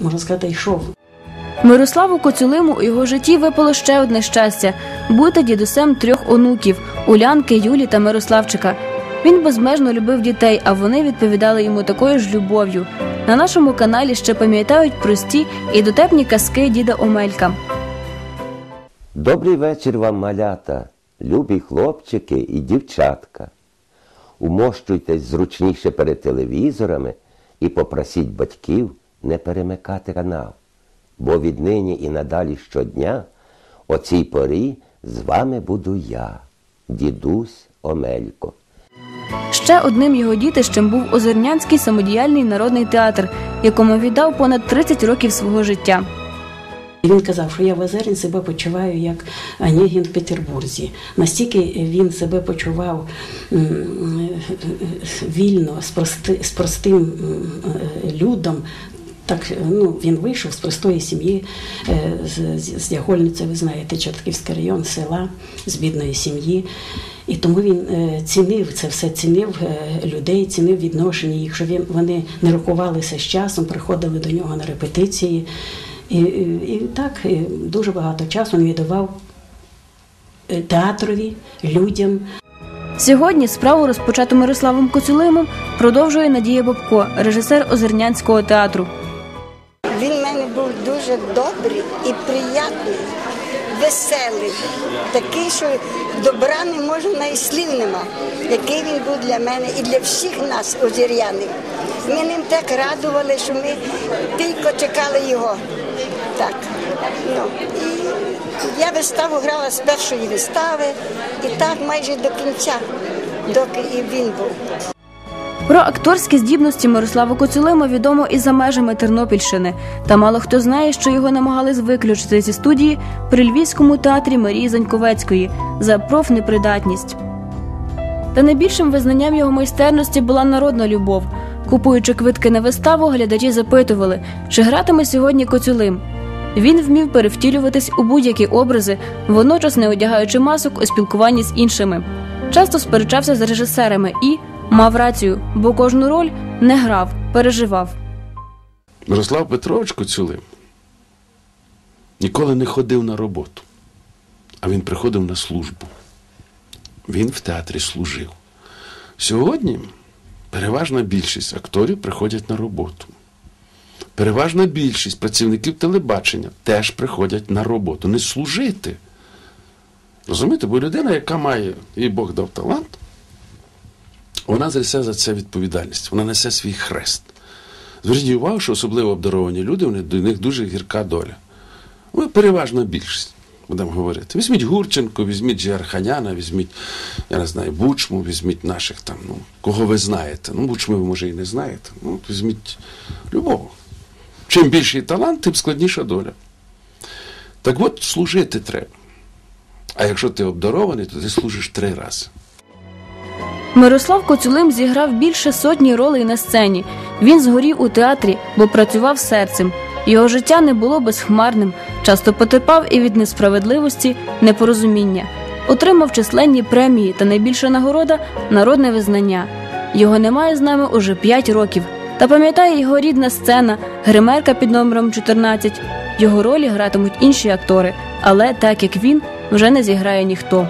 можна сказати, йшов. Мирославу Коцюлиму у його житті випало ще одне щастя бути дідусем трьох онуків Улянки, Юлі та Мирославчика. Він безмежно любив дітей, а вони відповідали йому такою ж любов'ю. На нашому каналі ще пам'ятають прості і дотепні казки діда Омелька. Добрий вечір вам, малята, любі хлопчики і дівчатка. Умощуйтесь зручніше перед телевізорами і попросіть батьків не перемикати канал, бо віднині і надалі щодня о цій порі з вами буду я, дідусь Омелько. Ще одним його дітищем був Озернянський самодіяльний народний театр, якому віддав понад 30 років свого життя. Він казав, що я в Озерні себе почуваю як Онегін в Петербурзі. Настільки він себе почував вільно, з, простим людом. Так, ну, він вийшов з простої сім'ї, е, з, з, з Ягольниці, ви знаєте, Чортківський район, села, з бідної сім'ї. І тому він е, цінив це все, цінив е, людей, цінив відношення їх, що він, вони не рахувалися з часом, приходили до нього на репетиції. І, і, і так і дуже багато часу він віддавав е, театрові, людям. Сьогодні справу, розпочату Мирославом Коцюлимом, продовжує Надія Бобко, режисер Озернянського театру. Він в мене був дуже добрий і приятний, веселий, такий, що добра не можна і слів нема. Який він був для мене і для всіх нас, озір'янів. Ми ним так радували, що ми тільки чекали його. Так. Ну, і я виставу грала з першої вистави і так майже до кінця, доки і він був. Про акторські здібності Мирослава Коцюлима відомо і за межами Тернопільщини. Та мало хто знає, що його намагались виключити зі студії при Львівському театрі Марії Заньковецької за профнепридатність. Та найбільшим визнанням його майстерності була народна любов. Купуючи квитки на виставу, глядачі запитували, чи гратиме сьогодні Коцюлим. Він вмів перевтілюватись у будь-які образи, водночас не одягаючи масок у спілкуванні з іншими. Часто сперечався з режисерами і мав рацію, бо кожну роль не грав, переживав. Мирослав Петрович Коцюлим ніколи не ходив на роботу, а він приходив на службу. Він в театрі служив. Сьогодні переважна більшість акторів приходять на роботу. Переважна більшість працівників телебачення теж приходять на роботу, не служити. Розумієте, бо людина, яка має, їй Бог дав талант, вона несе за це відповідальність, вона несе свій хрест. Зверніть увагу, що особливо обдаровані люди, вони, до них дуже гірка доля. Ну, переважна більшість, будемо говорити. Візьміть Гурченко, візьміть Джіарханяна, візьміть, я не знаю, Бучму, візьміть наших там, ну, кого ви знаєте. Ну, Бучму ви, може, і не знаєте. Ну, візьміть любого. Чим більший талант, тим складніша доля. Так от служити треба. А якщо ти обдарований, то ти служиш три рази. Мирослав Коцюлим зіграв більше сотні ролей на сцені. Він згорів у театрі, бо працював серцем. Його життя не було безхмарним, часто потерпав і від несправедливості, непорозуміння. Отримав численні премії та найбільша нагорода народне визнання. Його немає з нами уже 5 років. Та пам'ятає його рідна сцена, гримерка під номером 14. Його ролі гратимуть інші актори, але так як він вже не зіграє ніхто.